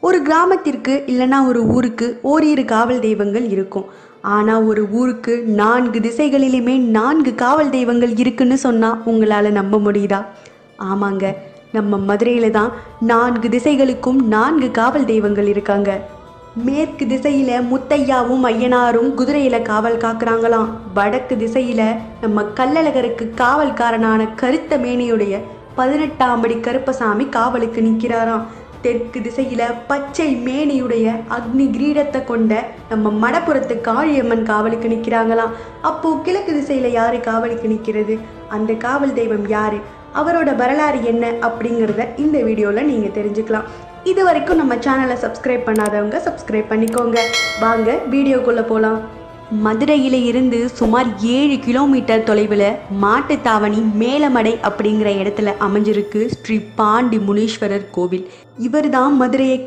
ஒரு கிராமத்திற்கு இல்லைன்னா ஒரு ஊருக்கு ஓரிரு காவல் தெய்வங்கள் இருக்கும். ஆனால் ஒரு ஊருக்கு நான்கு திசைகளிலுமே நான்கு காவல் தெய்வங்கள் இருக்குன்னு சொன்னால் உங்களால் நம்ப முடியுதா? ஆமாங்க. நம்ம மதுரையில் தான் நான்கு திசைகளுக்கும் நான்கு காவல் தெய்வங்கள் இருக்காங்க. மேற்கு திசையில் முத்தையாவும் ஐயனாரும் குதிரையில் காவல் காக்குறாங்களாம். வடக்கு திசையில் நம்ம கல்லழகருக்கு காவல்காரனான கருத்த மேனியுடைய பதினெட்டாம் படி கருப்பசாமி காவலுக்கு நிற்கிறாராம் தெற்கு திசையில பச்சை மேனியுடைய அக்னி கிரீடத்தை கொண்ட நம்ம மடப்புறத்து காளியம்மன் காவலுக்கு நிற்கிறாங்களாம். அப்போ கிழக்கு திசையில யாரு காவலுக்கு நிற்கிறது? அந்த காவல் தெய்வம் யாரு? அவரோட வரலாறு என்ன அப்படிங்கிறத இந்த வீடியோவில் நீங்கள் தெரிஞ்சுக்கலாம். இது வரைக்கும் நம்ம சேனலை சப்ஸ்கிரைப் பண்ணாதவங்க சப்ஸ்கிரைப் பண்ணிக்கோங்க. வாங்க வீடியோக்குள்ளே போகலாம் மதுரையில இருந்து சுமார் ஏழு கிலோமீட்டர் தொலைவில் மாட்டுத்தாவணி மேலமடை அப்படிங்கிற இடத்துல அமைஞ்சிருக்கு ஸ்ரீ பாண்டி முனீஸ்வரர் கோவில். இவர் தான் மதுரையை